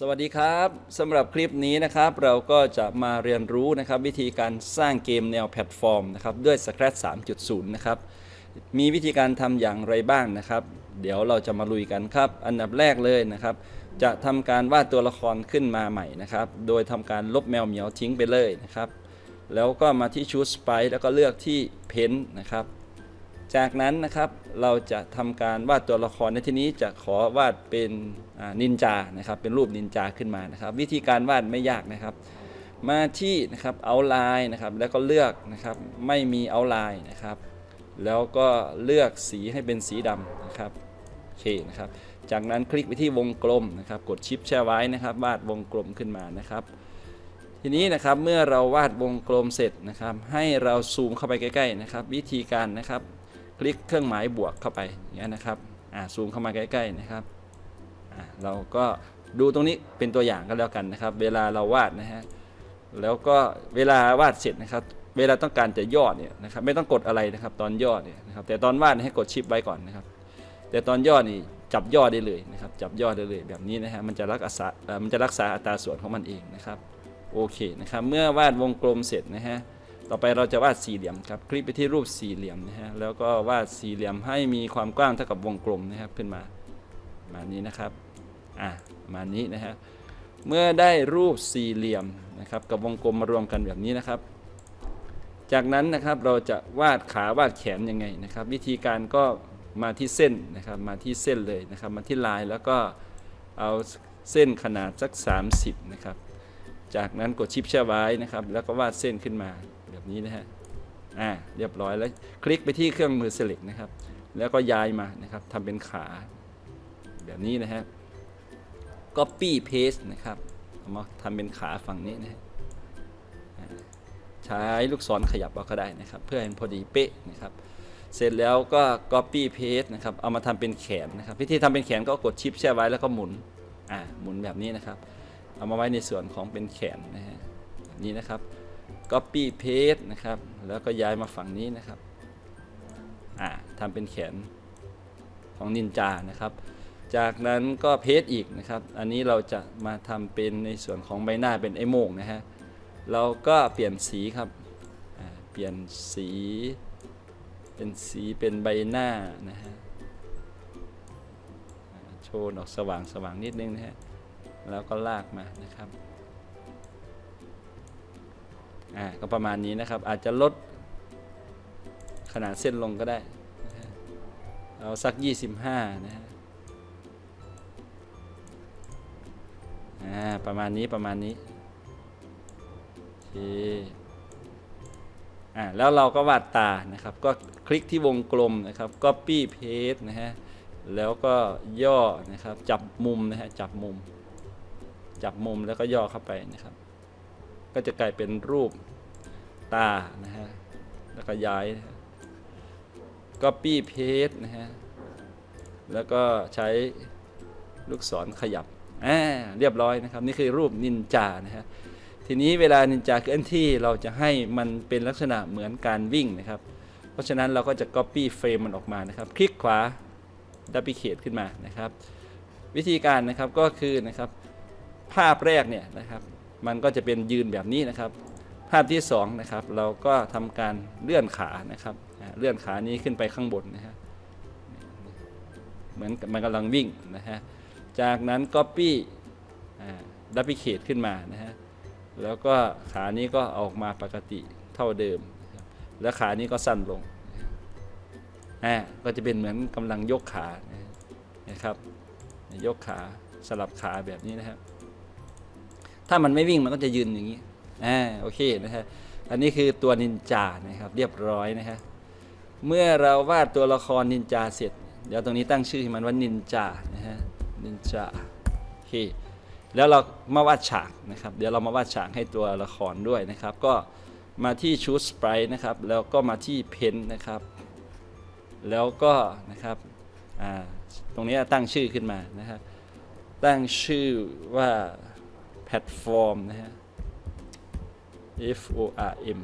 สวัสดีครับสำหรับคลิปนี้นะครับเราก็จะมาเรียนรู้นะครับวิธีการสร้างเกมแนวแพลตฟอร์มนะครับด้วย Scratch 3.0 นะครับมีวิธีการทำอย่างไรบ้างนะครับ เดี๋ยวเราจะมาลุยกันครับ อันดับแรกเลยนะครับ จะทำการวาดตัวละครขึ้นมาใหม่นะครับ โดยทำการลบแมวเหมียวทิ้งไปเลยนะครับ แล้วก็มาที่ชูสไปแล้วก็เลือกที่เพ้นนะครับ จากนั้นนะครับเราจะทำการวาดตัวละครในที่นี้จะขอวาดเป็นนินจานะครับเป็นรูปนินจาขึ้นมานะครับ วิธีการวาดไม่ยากนะครับ มาที่นะครับเอาไลน์นะครับแล้วก็เลือกนะครับไม่มีเอาไลน์นะครับ แล้วก็เลือกสีให้เป็นสีดำนะครับโอเคนะครับ จากนั้นคลิกไปที่วงกลมนะครับ กดชิปแช่ไว้นะครับ วาดวงกลมขึ้นมานะครับทีนี้นะครับเมื่อเราวาดวงกลมเสร็จนะครับ ให้เราซูมเข้าไปใกล้ๆนะครับ วิธีการนะครับ คลิกเครื่องหมายบวกเข้าไปอย่างนี้นะครับซูมเข้ามาใกล้ ๆนะครับเราก็ดูตรงนี้เป็นตัวอย่างก็แล้วกันนะครับ เวลาเราวาดนะฮะแล้วก็เวลาวาดเสร็จนะครับ เวลาต้องการจะย่อเนี่ยนะครับไม่ต้องกดอะไรนะครับ ตอนย่อเนี่ยนะครับแต่ตอนวาดให้กดชิปไว้ก่อนนะครับ แต่ตอนย่อนี่จับย่อได้เลยนะครับ จับย่อได้เลยแบบนี้นะฮะมันจะรักษาอ่อมันจะรักษาอัตราส่วนของมันเองนะครับโอเคนะครับ เมื่อวาดวงกลมเสร็จนะฮะ ต่อไปเราจะวาดสี่เหลี่ยมครับคลิกไปที่รูปสี่เหลี่ยมนะฮะแล้วก็วาดสี่เหลี่ยมให้มีความกว้างเท่ากับวงกลมนะครับขึ้นมามานี้นะครับอะมานี้นะฮะเมื่อได้รูปสี่เหลี่ยมนะครับกับวงกลมมารวมกันแบบนี้นะครับ จากนั้นนะครับเราจะวาดขาวาดแขนยังไงนะครับ วิธีการก็มาที่เส้นนะครับมาที่เส้นเลยนะครับมาที่ลายแล้วก็เอาเส้นขนาดสัก 30นะครับจากนั้นกดชิปแช่ไว้นะครับ แล้วก็วาดเส้นขึ้นมา แบบนี้นะฮะอ่าเรียบร้อยแล้วคลิกไปที่เครื่องมือ select นะครับ แล้วก็ย้ายมานะครับทำเป็นขาแบบนี้นะฮะ copy paste นะครับเอามาทำเป็นขาฝั่งนี้นะฮะใช้ลูกศรขยับเอาก็ได้นะครับ เพื่อให้มันพอดีเป๊ะนะครับ เสร็จแล้วก็ copy paste นะครับ เอามาทำเป็นแขนนะครับ วิธีทำเป็นแขนก็กดชิปแช่ไว้แล้วก็หมุน อ่าหมุนแบบนี้นะครับ เอามาไว้ในส่วนของเป็นแขนนะฮะแบบนี้นะครับ copy paste นะครับ แล้วก็ย้ายมาฝั่งนี้นะครับ อ่าทำเป็นแขนของนินจานะครับ จากนั้นก็เพจอีกนะครับ อันนี้เราจะมาทำเป็นในส่วนของใบหน้าเป็นไอโมงนะฮะ เราก็เปลี่ยนสีครับ เปลี่ยนสี เป็นสีเป็นใบหน้านะฮะ โชว์ออกสว่างสว่างนิดนึงนะฮะ แล้วก็ลากมานะครับ อ่าก็ประมาณนี้นะครับ อาจจะลดขนาดเส้นลงก็ได้เอาสัก 25 นะฮะอ่าประมาณนี้ประมาณนี้โอเคอ่าแล้วเราก็วาดตานะครับ ก็คลิกที่วงกลมนะครับ copy paste นะฮะแล้วก็ย่อนะครับ จับมุมนะฮะจับมุม จับมุมแล้วก็ย่อเข้าไปนะครับ ก็จะกลายเป็นรูปตานะฮะแล้วก็ย้ายะะ copy paste นะฮะแล้วก็ใช้ลูกศรขยับอ่าเรียบร้อยนะครับ นี่คือรูปนินจานะฮะทีนี้เวลานินจาเคลื่อนที่เราจะให้มันเป็นลักษณะเหมือนการวิ่งนะครับ เพราะฉะนั้นเราก็จะ copy frame มันออกมานะครับ คลิกขวา duplicate ขึ้นมานะครับ วิธีการนะครับก็คือนะครับ ภาพแรกเนี่ยนะครับ มันก็จะเป็นยืนแบบนี้นะครับ ภาพที่สองนะครับเราก็ทำการเลื่อนขานะครับเลื่อนขานี้ขึ้นไปข้างบนนะฮะเหมือนมันกำลังวิ่งนะฮะจากนั้น Copy อ่า Duplicate ขึ้นมานะฮะแล้วก็ขานี้ก็ออกมาปกติเท่าเดิม แล้วขานี้ก็สั้นลงอ่าก็จะเป็นเหมือนกำลังยกขานะฮะนะครับยกขาสลับขาแบบนี้นะครับ ถ้ามันไม่วิ่งมันก็จะยืนอย่างนี้อ่าโอเคนะฮะอันนี้คือตัวนินจานะครับเรียบร้อยนะฮะเมื่อเราวาดตัวละครนินจาเสร็จ เดี๋ยวตรงนี้ตั้งชื่อให้มันว่านินจานะฮะนินจาโอเคแล้วเรามาวาดฉากนะครับ เดี๋ยวเรามาวาดฉากให้ตัวละครด้วยนะครับ ก็มาที่ชูสไปรนะครับ แล้วก็มาที่เพนนะครับ แล้วก็นะครับตรงนี้ตั้งชื่อขึ้นมานะครับตั้งชื่อว่า แพลตฟอร์มนะฮะ F O R M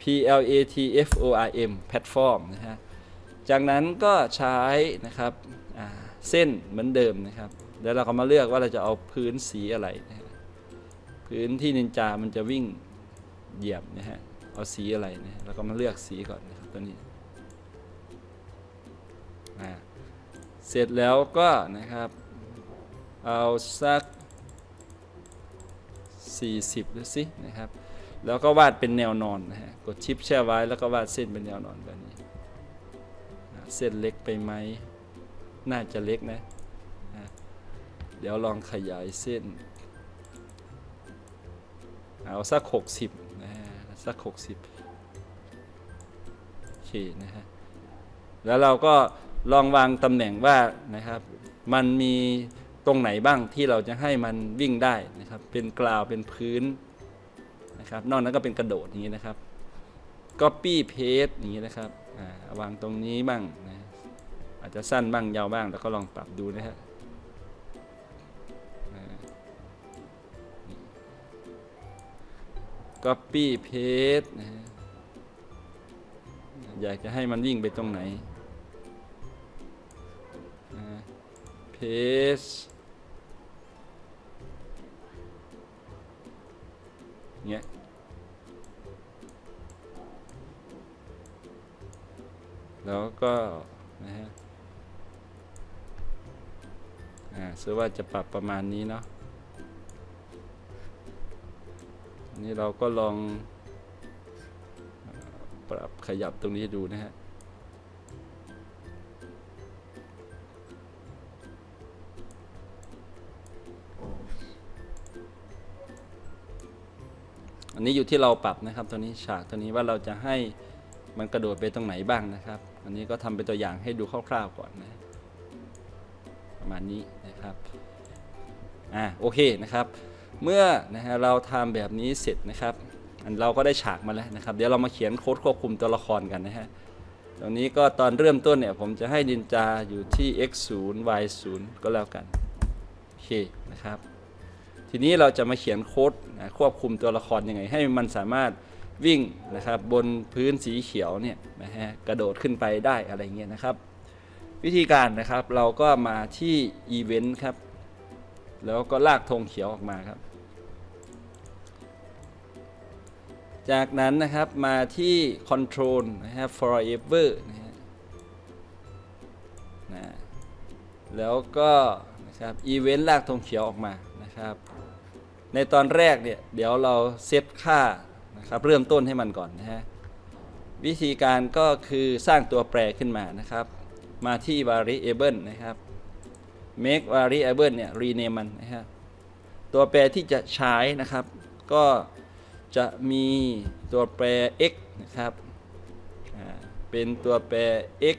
P L A T F O R M แพลตฟอร์มนะฮะ จากนั้นก็ใช้นะครับเส้นเหมือนเดิมนะครับเดี๋ยวเราก็มาเลือกว่าเราจะเอาพื้นสีอะไรนะะพื้นที่นินจา มันจะวิ่งเหยียบนะฮะ เอาสีอะไรนะแล้วก็มาเลือกสีก่อนนะครับตัวนี้ เสร็จแล้วก็นะครับ เอาสัก 40 ดูสินะครับ แล้วก็วาดเป็นแนวนอนนะฮะ กดชิปแช่ไว้แล้วก็วาดเส้นเป็นแนวนอนแบบนี้ เส้นเล็กไปไหม น่าจะเล็กนะ เดี๋ยวลองขยายเส้น เอาสัก 60 นะฮะสัก 60 โอเคนะฮะ แล้วเราก็ลองวางตำแหน่งว่านะครับ มันมี ตรงไหนบ้างที่เราจะให้มันวิ่งได้นะครับ เป็นกราวเป็นพื้นนะครับ นอกนั้นก็เป็นกระโดดอย่างนี้นะครับ copy paste อย่างนี้นะครับอ่าวางตรงนี้บ้างนะอาจจะสั้นบ้างยาวบ้างแล้วก็ลองปรับดูนะฮะอ่า copy paste นะฮะอยากจะให้มันวิ่งไปตรงไหนนะ paste เงี้ยแล้วก็นะฮะอ่าซื้อว่าจะปรับประมาณนี้เนาะนี่เราก็ลองปรับขยับตรงนี้ดูนะฮะ นนี้อยู่ที่เราปรับนะครับตัวนี้ฉากตัวนี้ว่าเราจะให้มันกระโดดไปตรงไหนบ้างนะครับ อันนี้ก็ทำเป็นตัวอย่างให้ดูคร่าวๆก่อนนะ ประมาณนี้นะครับ อ่าโอเคนะครับ เมื่อนะฮะเราทำแบบนี้เสร็จนะครับ อันเราก็ได้ฉากมาแล้วนะครับ เดี๋ยวเรามาเขียนโค้ดควบคุมตัวละครกันนะฮะตรงนี้ก็ตอนเริ่มต้นเนี่ยผมจะให้ดินจาอยู่ที่ x 0 y 0ก็แล้วกัน โอเคนะครับ ทีนี้เราจะมาเขียนโค้ดควบคุมตัวละครยังไง ให้มันสามารถวิ่งนะครับบนพื้นสีเขียวเนี่ยนะฮะกระโดดขึ้นไปได้อะไรเงี้ยนะครับ วิธีการนะครับเราก็มาที่อีเวนต์ครับ แล้วก็ลากธงเขียวออกมาครับ จากนั้นนะครับมาที่ Control นะครับ forever นะฮะนะแล้วก็นะครับอีเวนต์ลากธงเขียวออกมานะครับ ในตอนแรกเนี่ยเดี๋ยวเราเซตค่านะครับเริ่มต้นให้มันก่อนนะฮะวิธีการก็คือสร้างตัวแปรขึ้นมานะครับ มาที่ variable นะครับ make variable เนี่ย rename มันนะครับตัวแปรที่จะใช้นะครับ ก็จะมีตัวแปร x นะครับเป็นตัวแปร x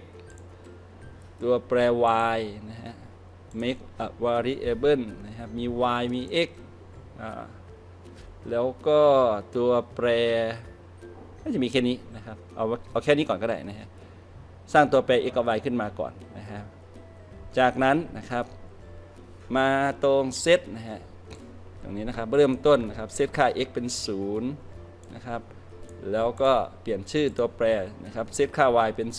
ตัวแปร y นะฮะ make a variable นะครับ มี y มี x แล้วก็ตัวแปรน่จะมีแค่นี้นะครับ เอาเอาแค่นี้ก่อนก็ได้นะฮะ สร้างตัวแปร x กับ y ขึ้นมาก่อนนะครับ จากนั้นนะครับมาตรงเซตนะฮะ ตรงนี้นะครับเริ่มต้นนะครับเซตค่า x เป็น 0 นะครับ แล้วก็เปลี่ยนชื่อตัวแปรนะครับเซตค่า y เป็น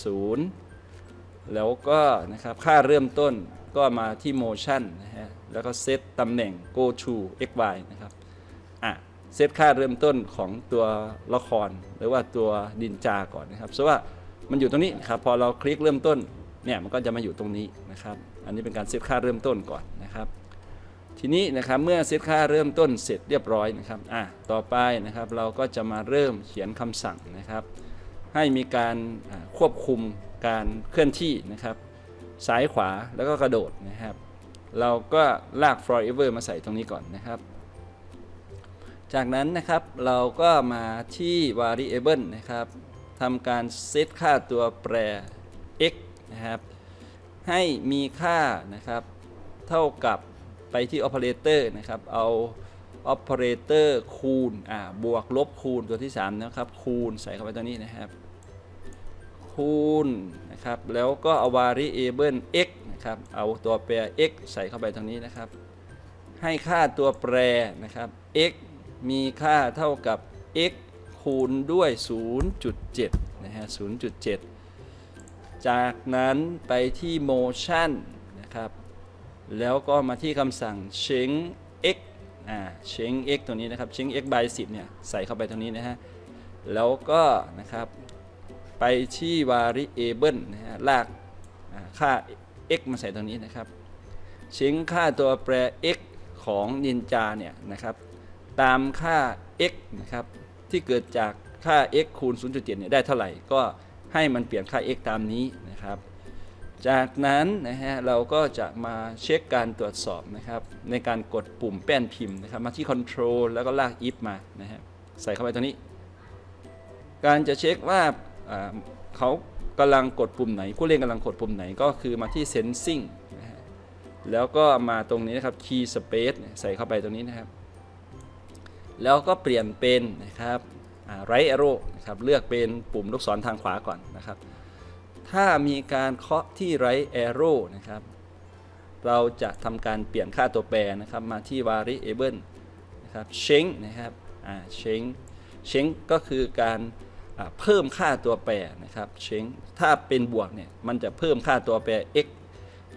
0 แล้วก็นะครับค่าเริ่มต้นก็มาที่ motion นะฮะ แล้วก็เซตตำแหน่ง go to x y นะครับอะเซตค่าเริ่มต้นของตัวละครหรือว่าตัวดินจาก่อนนะครับเพราะว่ามันอยู่ตรงนี้นะครับพอเราคลิกเริ่มต้นเนี่ยมันก็จะมาอยู่ตรงนี้นะครับอันนี้เป็นการเซตค่าเริ่มต้นก่อนนะครับ ทีนี้นะครับเมื่อเซตค่าเริ่มต้นเสร็จเรียบร้อยนะครับอะต่อไปนะครับเราก็จะมาเริ่มเขียนคำสั่งนะครับ ให้มีการควบคุมการเคลื่อนที่นะครับ ซ้ายขวาแล้วก็กระโดดนะครับ เราก็ลาก forever มาใส่ตรงนี้ก่อนนะครับ จากนั้นนะครับเราก็มาที่ variable นะครับทำการเซตค่าตัวแปร x นะครับ ให้มีค่านะครับ เท่ากับไปที่ operator นะครับ เอา operator คูณอ่าบวกลบคูณตัวที่ 3 นะครับ คูณใส่เข้าไปตัวนี้นะครับ คูณนะครับ แล้วก็เอา variable x นะครับ เอาตัวแปร x ใส่เข้าไปตรงนี้นะครับ ให้ค่าตัวแปรนะครับ x มีค่าเท่ากับ x คูณด้วย 0.7 นะฮะ 0.7 จากนั้นไปที่ motion นะครับ แล้วก็มาที่คำสั่ง change x อ่า change x ตัวนี้นะครับ change x by 10 เนี่ย ใส่เข้าไปตรงนี้นะฮะ แล้วก็นะครับ ไปที่ variable นะฮะ ลากค่า x มาใส่ตรงนี้นะครับ change ค่าตัวแปร x ของ Ninja เนี่ยนะครับ ตามค่า x นะครับที่เกิดจากค่า x คูณ 0.7เนี่ยได้เท่าไหร่ก็ให้มันเปลี่ยนค่า x ตามนี้นะครับ จากนั้นนะฮะเราก็จะมาเช็คการตรวจสอบนะครับ ในการกดปุ่มแป้นพิมพ์นะครับ มาที่ Control แล้วก็ลาก if มานะฮะใส่เข้าไปตรงนี้ การจะเช็คว่าเขา กำลังกดปุ่มไหน ผู้เล่นกำลังกดปุ่มไหนก็คือมาที่ Sensing นะฮะแล้วก็มาตรงนี้นะครับ Key Space เนี่ยใส่เข้าไปตรงนี้นะครับ แล้วก็เปลี่ยนเป็นนะครับไร right arrow นะครับเลือกเป็นปุ่มลูกศรทางขวาก่อนนะครับ ถ้ามีการเคาะที่ right arrow นะครับ เราจะทำการเปลี่ยนค่าตัวแปรนะครับมาที่ variable นะครับ change นะครับ อ่า change change ก็คือการ เพิ่มค่าตัวแปรนะครับ change ถ้าเป็นบวกเนี่ยมันจะเพิ่มค่าตัวแปร x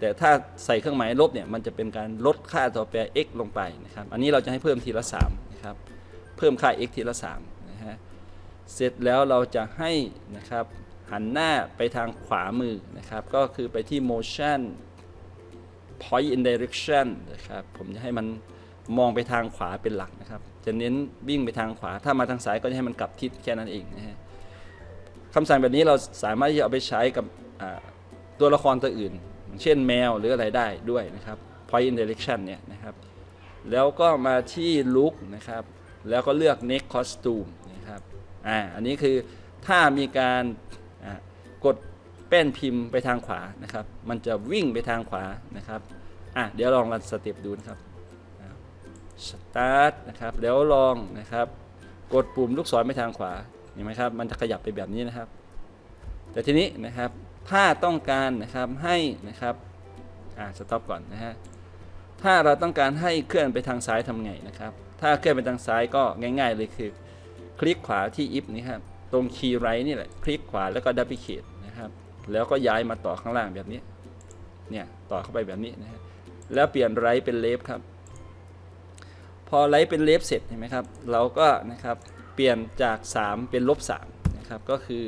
แต่ถ้าใส่เครื่องหมายลบเนี่ยมันจะเป็นการลดค่าตัวแปร x ลงไปนะครับอันนี้เราจะให้เพิ่มทีละ3นะครับเพิ่มค่า x ทีละ3นะฮะเสร็จแล้วเราจะให้นะครับหันหน้าไปทางขวามือนะครับก็คือไปที่ motion point in direction นะครับผมจะให้มันมองไปทางขวาเป็นหลักนะครับ จะเน้นวิ่งไปทางขวา ถ้ามาทางซ้ายก็จะให้มันกลับทิศแค่นั้นเองนะฮะ คำสั่งแบบนี้เราสามารถที่จะเอาไปใช้กับตัวละครตัวอื่น เช่นแมวหรืออะไรได้ด้วยนะครับ point in direction เนี่ยนะครับ แล้วก็มาที่ look นะครับ แล้วก็เลือก next costume นะครับอ่าอันนี้คือถ้ามีการกดแป้นพิมพ์ไปทางขวานะครับ มันจะวิ่งไปทางขวานะครับอะเดี๋ยวลองรันสเต็ปดูนะครับ start นะครับ แล้วลองนะครับ กดปุ่มลูกศรไปทางขวา ห็นไหมครับมันจะขยับไปแบบนี้นะครับ แต่ทีนี้นะครับถ้าต้องการนะครับให้นะครับอ่าสต็อปก่อนนะฮะถ้าเราต้องการให้เคลื่อนไปทางซ้ายทำไงนะครับ ถ้าเคลื่อนไปทางซ้ายก็ง่าย ๆ เลยคือ คลิกขวาที่ if นี่ครับตรงคีย์ไรนี่แหละคลิกขวาแล้วก็ดับเบิลคลิกนะครับแล้วก็ย้ายมาต่อข้างล่างแบบนี้เนี่ยต่อเข้าไปแบบนี้นะฮะแล้วเปลี่ยนไรเป็นเลฟครับ พอไรเป็นเลฟเสร็จเห็นไหมครับ เราก็นะครับ ปลี่ยนจาก 3 เป็นลบ3นะครับก็คือ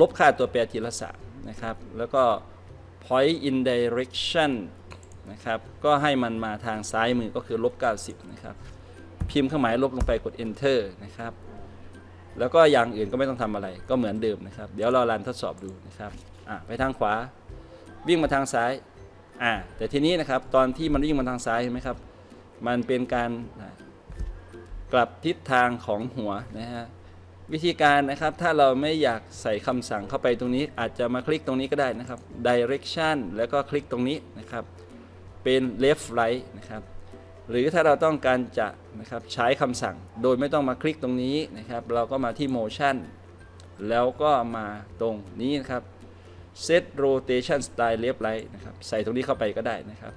ลบค่าตัวแปรทีละ3นะครับแล้วก็ point in direction นะครับก็ให้มันมาทางซ้ายมือก็คือลบ90นะครับพิมพ์เครื่องหมายลบลงไปกด enter นะครับแล้วก็อย่างอื่นก็ไม่ต้องทำอะไรก็เหมือนเดิมนะครับ เดี๋ยวเราลันทดสอบดูนะครับอะไปทางขวา วิ่งมาทางซ้ายอ่าแต่ทีนี้นะครับตอนที่มันวิ่งมาทางซ้ายเห็นไหมครับ มันเป็นการ กลับทิศทางของหัวนะฮะวิธีการนะครับถ้าเราไม่อยากใส่คำสั่งเข้าไปตรงนี้ อาจจะมาคลิกตรงนี้ก็ได้นะครับ direction แล้วก็คลิกตรงนี้นะครับเป็น left right นะครับหรือถ้าเราต้องการจะนะครับใช้คำสั่งโดยไม่ต้องมาคลิกตรงนี้นะครับ เราก็มาที่ motion แล้วก็มาตรงนี้นะครับ set rotation style left right นะครับใส่ตรงนี้เข้าไปก็ได้นะครับ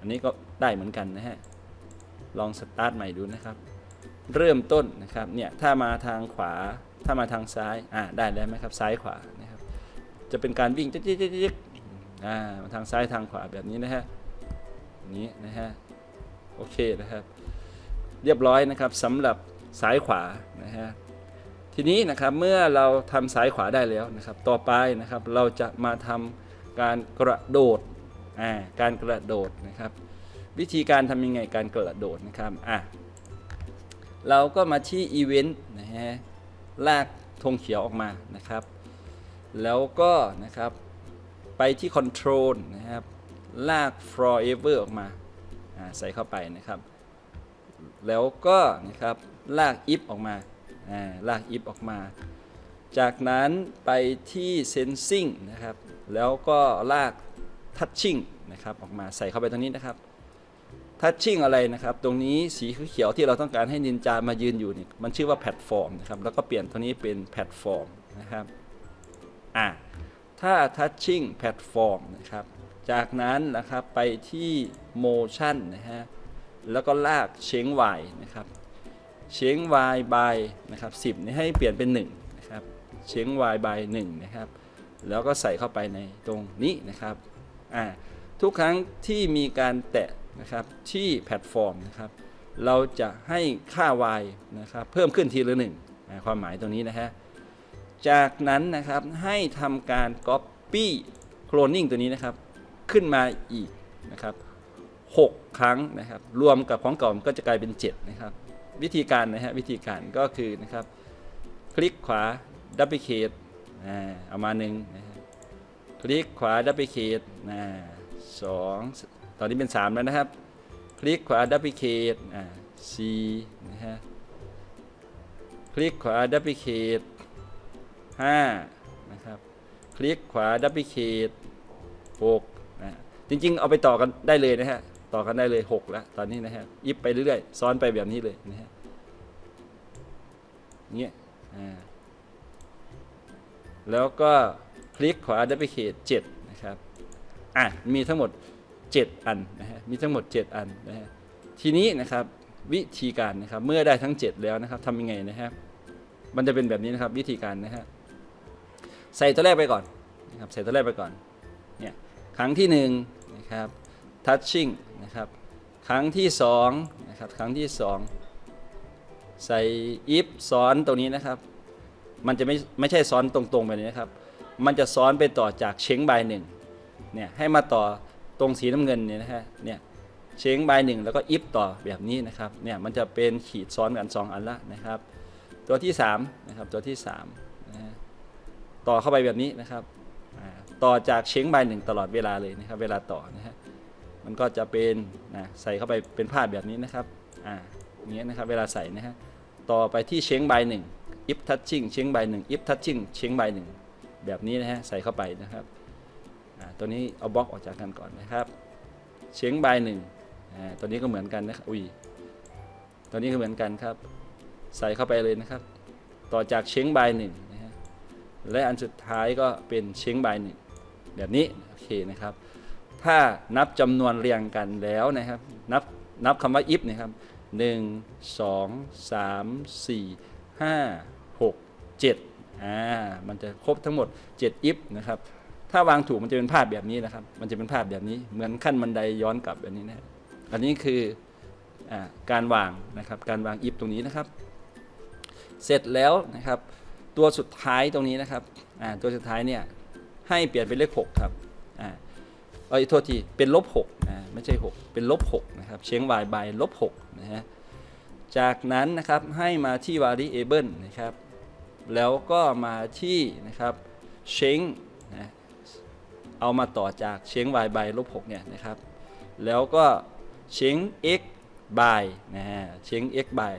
อันนี้ก็ได้เหมือนกันนะฮะลองสตาร์ทใหม่ดูนะครับ เริ่มต้นนะครับเนี่ยถ้ามาทางขวาถ้ามาทางซ้ายอ่าได้แล้วไหมครับซ้ายขวานะครับจะเป็นการวิ่งจิ๊กจิ๊กจิ๊กอ่ามาทางซ้ายทางขวาแบบนี้นะฮะนี้นะฮะโอเคนะครับ เรียบร้อยนะครับสำหรับสายขวานะฮะทีนี้นะครับเมื่อเราทำสายขวาได้แล้วนะครับ ต่อไปนะครับเราจะมาทำการกระโดดอ่าการกระโดดนะครับ วิธีการทำยังไงการกระโดดนะครับอะ เราก็มาที่อีเวนต์นะฮะลากธงเขียวออกมานะครับ แล้วก็นะครับไปที่ Control นะครับ ลาก forever ออกมาใส่เข้าไปนะครับ แล้วก็นะครับลาก if ออกมาลาก if ออกมา จากนั้นไปที่ sensing นะครับ แล้วก็ลาก touching นะครับออกมาใส่เข้าไปตรงนี้นะครับ touching อะไรนะครับ ตรงนี้สีเขียวที่เราต้องการให้นินจามายืนอยู่นี่มันชื่อว่าแพลตฟอร์มนะครับ แล้วก็เปลี่ยนตัวนี้เป็นแพลตฟอร์มนะครับ อะ ถ้า touching platform นะครับ จากนั้นนะครับไปที่ motion นะฮะ แล้วก็ลาก change y นะครับ change y by นะครับ10นี่ให้เปลี่ยนเป็น1นะครับ change y by 1นะครับ แล้วก็ใส่เข้าไปในตรงนี้นะครับ อ่า ทุกครั้งที่มีการแตะ นะครับที่แพลตฟอร์มนะครับเราจะให้ค่า y นะครับเพิ่มขึ้นทีละหนึ่งความหมายตรงนี้นะฮะจากนั้นนะครับให้ทำการ copy cloning ตัวนี้นะครับขึ้นมาอีกนะครับ6ครั้งนะครับรวมกับของเก่ามันก็จะกลายเป็น7นะครับวิธีการนะฮะวิธีการก็คือนะครับคลิกขวา duplicate อ่าเอามาหนึ่งนะคลิกขวา duplicate อ่าสอง ตอนนี้เป็น 3 แล้วนะครับ คลิกขวา duplicate อ่า C นะฮะ คลิกขวา duplicate 5นะครับ คลิกขวา duplicate 6นะจริงๆ เอาไปต่อกันได้เลยนะฮะ ต่อกันได้เลย 6 แล้ว ตอนนี้นะฮะยิบไปเรื่อยๆ ซ้อนไปแบบนี้เลยนะฮะเงี้ยอ่าแล้วก็คลิกขวา duplicate 7นะครับ อะ มีทั้งหมด 7 อันนะฮะมีทั้งหมด 7 อันนะฮะทีนี้นะครับวิธีการนะครับเมื่อได้ทั้ง 7 แล้วนะครับทำยังไงนะครับมันจะเป็นแบบนี้นะครับวิธีการนะฮะใส่ตัวแรกไปก่อนนะครับใส่ตัวแรกไปก่อนเนี่ยครั้งที่1นะครับ touching นะครับครั้งที่2นะครับครั้งที่ 2 ใส่ if ซ้อนตรงนี้นะครับ มันจะไม่ไม่ใช่ซ้อนตรงๆแบบนี้นะครับ มันจะซ้อนไปต่อจากเช้งบายหนึ่งเนี่ยให้มาต่อ ตรงสีน้ำเงินเนี่ยนะฮะเนี่ยเช้งบายหนึ่งแล้วก็อิฟต่อแบบนี้นะครับเนี่ยมันจะเป็นขีดซ้อนกัน 2 อันละนะครับ ตัวที่3นะครับตัวที่3นะฮะต่อเข้าไปแบบนี้นะครับต่อจากเช้งบายหนึ่งตลอดเวลาเลยนะครับ เวลาต่อนะฮะมันก็จะเป็นนะใส่เข้าไปเป็นภาพแบบนี้นะครับอ่าอย่างเงี้ยนะครับเวลาใส่นะฮะต่อไปที่เช้งบายหนึ่ง if touching เช้งใบหนึ่ง if touching เช้งใบหนึ่งแบบนี้นะฮะใส่เข้าไปนะครับ ตัวนี้เอาบล็อกออกจากกันก่อนนะครับเช้งใบหนึ่งตัวนี้ก็เหมือนกันนะครับอุ้ยตัวนี้ก็เหมือนกันครับ ใส่เข้าไปเลยนะครับ ต่อจากเช้งใบหนึ่งนะฮะและอันสุดท้ายก็เป็นเช้งใบหนึ่งแบบนี้โอเคนะครับ ถ้านับจำนวนเรียงกันแล้วนะครับ นับนับคำว่า if นะครับหนึ่งสองสามสี่ห้าหกเจ็ดอ่ามันจะครบทั้งหมด 7 if นะครับ ถ้าวางถูกมันจะเป็นภาพแบบนี้นะครับ มันจะเป็นภาพแบบนี้ เหมือนขั้นบันไดย้อนกลับแบบนี้นะอันนี้คืออการวางนะครับ การวาง if ตรงนี้นะครับ เสร็จแล้วนะครับ ตัวสุดท้ายตรงนี้นะครับตัวสุดท้ายเนี่ยให้เปลี่ยนเป็นเลข6ครับอ่าเอ้ยโทษที เป็นลบ6นะไม่ใช่ 6 เป็นลบ6นะครับ เช้ง y by ลบ6นะฮะ จากนั้นนะครับให้มาที่ variable นะครับ แล้วก็มาที่นะครับเชงนะ เอามาต่อจากเชง y by ลบ6เนี่ยนะครับ แล้วก็เชง x by นะฮะเชง x by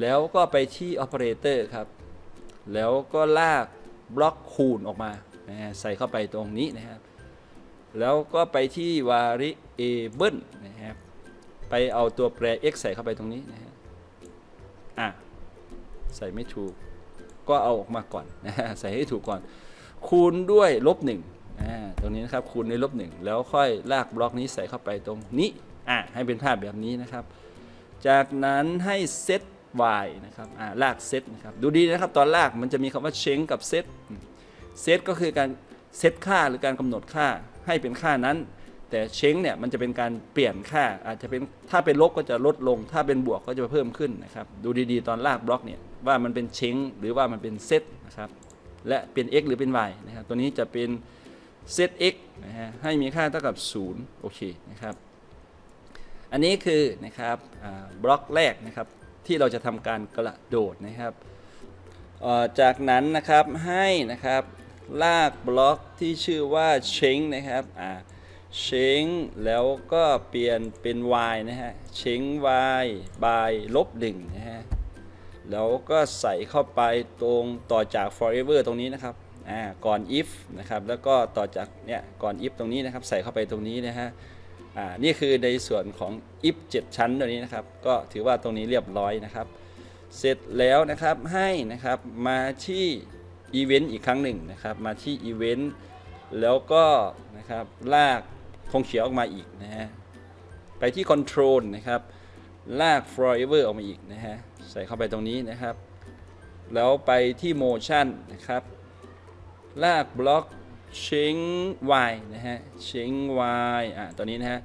แล้วก็ไปที่ operator ครับ แล้วก็ลากบล็อกคูณออกมานะฮะใส่เข้าไปตรงนี้นะครับ แล้วก็ไปที่ variable นะครับไปเอาตัวแปร x ใส่เข้าไปตรงนี้นะฮะอะใส่ไม่ถูก ก็เอาออกมาก่อนนะฮะใส่ให้ถูกก่อน คูณด้วยลบหนึ่ง ตรงนี้นะครับคูณด้วยลบหนึ่งแล้วค่อยลากบล็อกนี้ใส่เข้าไปตรงนี้อะให้เป็นภาพแบบนี้นะครับ จากนั้นให้เซต y นะครับอ่าลากเซตนะครับดูดีนะครับตอนลากมันจะมีคำว่าเชงกับเซตเซตก็คือการเซตค่าหรือการกำหนดค่าให้เป็นค่านั้น แต่เช้งเนี่ยมันจะเป็นการเปลี่ยนค่า อาจจะเป็นถ้าเป็นลบก็จะลดลง ถ้าเป็นบวกก็จะเพิ่มขึ้นนะครับดูดีๆ ตอนลากบล็อกเนี่ยว่ามันเป็นเช้งหรือว่ามันเป็นเซตนะครับและเป็น x หรือเป็น y นะครับตัวนี้จะเป็น เซต x นะฮะให้มีค่าเท่ากับ 0 โอเคนะครับ อันนี้คือนะครับบล็อกแรกนะครับที่เราจะทำการกระโดดนะครับ จากนั้นนะครับให้นะครับลากบล็อกที่ชื่อว่าเชงนะครับอ่าเชงแล้วก็เปลี่ยนเป็น y นะฮะเชง y by ลบหนึ่งนะฮะแล้วก็ใส่เข้าไปตรงต่อจาก forever ตรงนี้นะครับ อ่าก่อน if นะครับแล้วก็ต่อจากเนี่ยก่อน if ตรงนี้นะครับใส่เข้าไปตรงนี้นะฮะอ่านี่คือในส่วนของ if 7 ชั้นตัวนี้นะครับก็ถือว่าตรงนี้เรียบร้อยนะครับ เสร็จแล้วนะครับให้นะครับมาที่อีเวนต์อีกครั้งหนึ่งนะครับมาที่อีเวนต์แล้วก็นะครับลากธงเขียวออกมาอีกนะฮะไปที่ Control นะครับลาก Forever ออกมาอีกนะฮะใส่เข้าไปตรงนี้นะครับ แล้วไปที่ Motion นะครับ ลากบล็อกเชง y นะฮะเชง y อะตัวนี้นะฮะ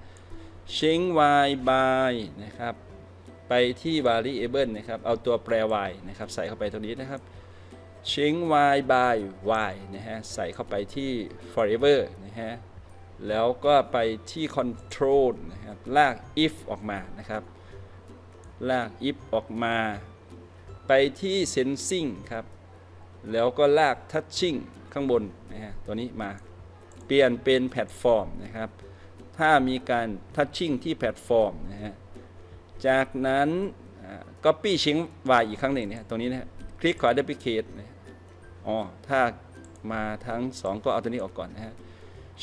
เชง y by นะครับ ไปที่ variable นะครับ เอาตัวแปร y นะครับ ใส่เข้าไปตรงนี้นะครับเชง y by y นะฮะ ใส่เข้าไปที่ forever นะฮะ แล้วก็ไปที่ control นะครับ ลาก if ออกมานะครับ ลาก if ออกมา ไปที่ sensing ครับ แล้วก็ลาก touching ข้างบนนะฮะตัวนี้มาเปลี่ยนเป็นแพลตฟอร์มนะครับ ถ้ามีการ touching ที่แพลตฟอร์มนะฮะจากนั้นอ่า copy ชิง y อีกครั้งหนึ่งเนะฮะตรงนี้นะฮะคลิกขวา duplicate นะอ๋อถ้ามาทั้ง 2 ก็เอาตัวนี้ออกก่อนนะฮะ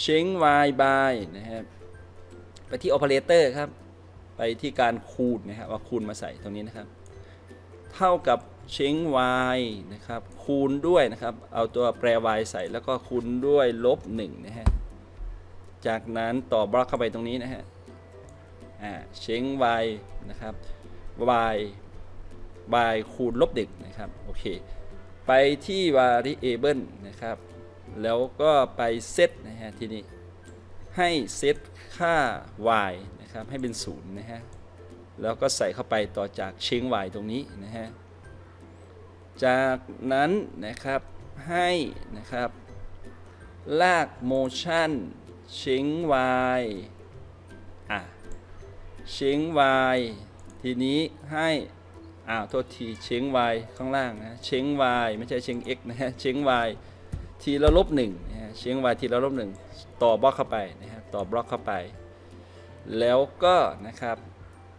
ชิง y by นะฮะไปที่ operator ครับ ไปที่การคูณนะครับเอาคูณมาใส่ตรงนี้นะครับ เท่ากับ เชง y นะครับ คูณด้วยนะครับ เอาตัวแปร y ใส่แล้วก็คูณด้วยลบ1นะฮะ จากนั้นต่อบล็อกเข้าไปตรงนี้นะฮะ อ่า เชง y นะครับ y y คูณลบ1นะครับ โอเค ไปที่ variable นะครับ แล้วก็ไปเซตนะฮะ ทีนี้ ให้เซตค่า y นะครับ ให้เป็น 0 นะฮะ แล้วก็ใส่เข้าไปต่อจากเชง y ตรงนี้นะฮะ จากนั้นนะครับให้นะครับ ลาก motion เชง y อะเชง y ทีนี้ให้อ้าวโทษทีเชง y ข้างล่างนะเชง y ไม่ใช่เชง x นะฮะเชง y ทีละลบหนึ่งนะฮะเชง y ทีละลบหนึ่งต่อบล็อกเข้าไปนะฮะต่อบล็อกเข้าไป แล้วก็นะครับ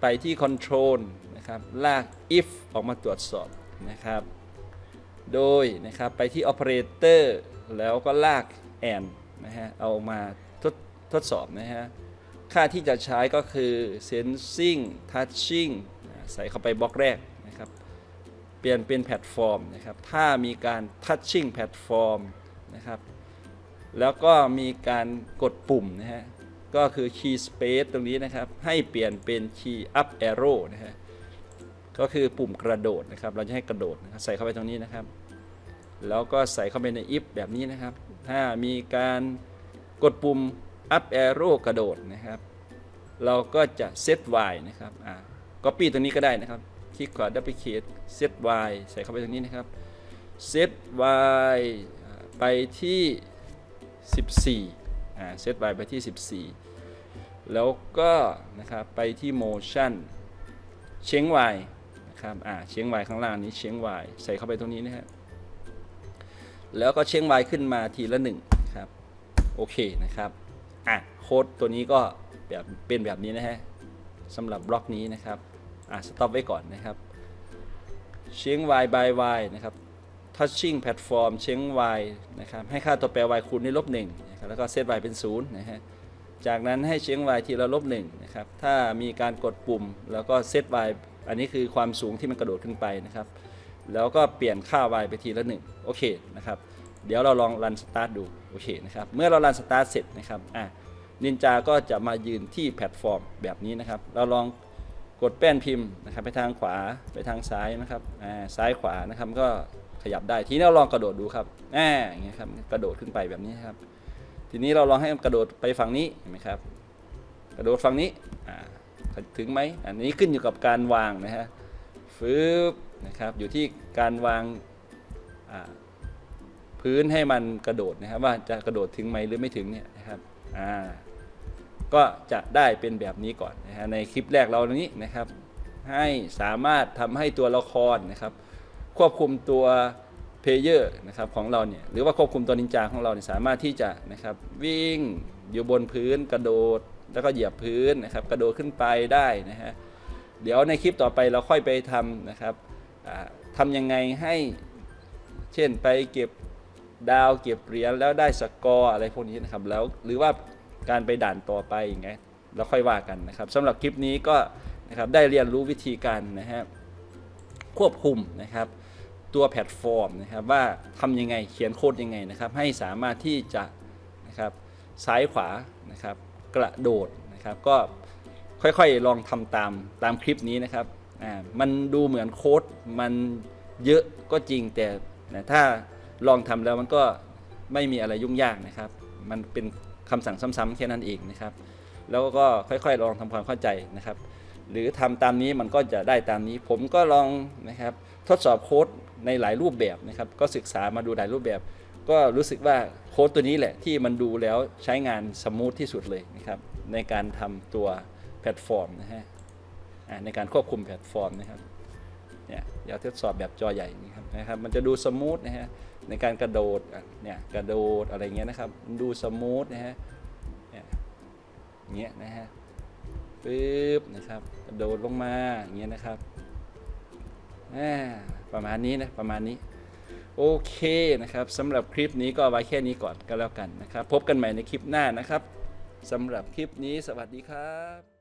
ไปที่ control นะครับลาก if ออกมาตรวจสอบนะครับ โดยนะครับไปที่ operator แล้วก็ลาก and นะฮะเอามาทดทดสอบนะฮะ ค่าที่จะใช้ก็คือ sensing touching ใส่เข้าไปบล็อกแรกนะครับ เปลี่ยนเป็นแพลตฟอร์มนะครับ ถ้ามีการ touching แพลตฟอร์มนะครับ แล้วก็มีการกดปุ่มนะฮะ ก็คือ key space ตรงนี้นะครับ ให้เปลี่ยนเป็น key up arrow นะฮะ ก็คือปุ่มกระโดดนะครับ เราจะให้กระโดดนะครับใส่เข้าไปตรงนี้นะครับ แล้วก็ใส่เข้าไปใน if แบบนี้นะครับ ถ้ามีการกดปุ่ม up arrow กระโดดนะครับ เราก็จะ set y นะครับอ่า copy ตรงนี้ก็ได้นะครับ คลิกขวา duplicate set y ใส่เข้าไปตรงนี้นะครับ set y ไปที่ 14อ่า set y ไปที่ 14 แล้วก็นะครับไปที่ motion เชง y นะครับอ่าเชง y ข้างล่างนี้เชง y ใส่เข้าไปตรงนี้นะฮะ แล้วก็เชียง y ขึ้นมาทีละหนึ่งครับโอเคนะครับอะโค้ดตัวนี้ก็แบบเป็นแบบนี้นะฮะสำหรับบล็อกนี้นะครับอะสต็อปไว้ก่อนนะครับเชียง y by y นะครับ touching platform เชียง y นะครับให้ค่าตัวแปร y คูณด้วยลบหนึ่งนะครับแล้วก็เซต y เป็นศูนย์นะฮะจากนั้นให้เชียง y ทีละลบหนึ่งนะครับถ้ามีการกดปุ่มแล้วก็เซต y อันนี้คือความสูงที่มันกระโดดขึ้นไปนะครับ แล้วก็เปลี่ยนค่า y ไปทีละหนึ่งโอเคนะครับเดี๋ยวเราลองรันสตาร์ทดูโอเคนะครับเมื่อเรารันสตาร์ทเสร็จนะครับอะนินจาก็จะมายืนที่แพลตฟอร์มแบบนี้นะครับ เราลองกดแป้นพิมพ์นะครับไปทางขวาไปทางซ้ายนะครับอ่าซ้ายขวานะครับก็ขยับได้ทีนี้เราลองกระโดดดูครับอ่าอย่างเงี้ยครับกระโดดขึ้นไปแบบนี้ครับ ทีนี้เราลองให้มันกระโดดไปฝั่งนี้เห็นไหมครับกระโดดฝั่งนี้อ่าถึงไหมอันนี้ขึ้นอยู่กับการวางนะฮะฟืบ นะครับ อยู่ที่การวางพื้นให้มันกระโดดนะครับ ว่าจะกระโดดถึงไหมหรือไม่ถึงเนี่ยนะครับอ่าก็จะได้เป็นแบบนี้ก่อนนะฮะในคลิปแรกเรานี้นะครับ ให้สามารถทำให้ตัวละครนะครับ ควบคุมตัวเพลเยอร์นะครับของเราเนี่ยหรือว่าควบคุมตัวนินจาของเราเนี่ยสามารถที่จะนะครับ วิ่งอยู่บนพื้นกระโดดแล้วก็เหยียบพื้นนะครับ กระโดดขึ้นไปได้นะฮะเดี๋ยวในคลิปต่อไปเราค่อยไปทำนะครับ ทำยังไงให้เช่นไปเก็บดาวเก็บเหรียญแล้วได้สกอร์อะไรพวกนี้นะครับแล้วหรือว่าการไปด่านต่อไปอย่างเงี้ยเราค่อยว่ากันนะครับสำหรับคลิปนี้ก็นะครับได้เรียนรู้วิธีการนะฮะควบคุมนะครับตัวแพลตฟอร์มนะครับว่าทำยังไงเขียนโค้ดยังไงนะครับ ให้สามารถที่จะนะครับซ้ายขวานะครับกระโดดนะครับก็ค่อยๆลองทำตามตามคลิปนี้นะครับ อ่ามันดูเหมือนโค้ดมันเยอะก็จริงแต่นะถ้าลองทำแล้วมันก็ไม่มีอะไรยุ่งยากนะครับ มันเป็นคำสั่งซ้ำๆแค่นั้นเองนะครับ แล้วก็ค่อยๆ ลองทำความเข้าใจนะครับ หรือทำตามนี้มันก็จะได้ตามนี้ ผมก็ลองนะครับทดสอบโค้ดในหลายรูปแบบนะครับ ก็ศึกษามาดูหลายรูปแบบ ก็รู้สึกว่าโค้ดตัวนี้แหละที่มันดูแล้วใช้งานสมูทที่สุดเลยนะครับในการทำตัวแพลตฟอร์มนะฮะ ในการควบคุมแพลตฟอร์มนะครับเนี่ยเดี๋ยวทดสอบแบบจอใหญ่นี่ครับนะครับมันจะดูสมูทนะฮะในการกระโดดเนี่ยกระโดดอะไรเงี้ยนะครับมันดูสมูทนะฮะเนี่ยอย่างเงี้ยนะฮะปึ๊บนะครับกระโดดลงมาอย่างเงี้ยนะครับอ่าประมาณนี้นะประมาณนี้โอเคนะครับสำหรับคลิปนี้ก็เอาไว้แค่นี้ก่อนก็แล้วกันนะครับ พบกันใหม่ในคลิปหน้านะครับสำหรับคลิปนี้สวัสดีครับ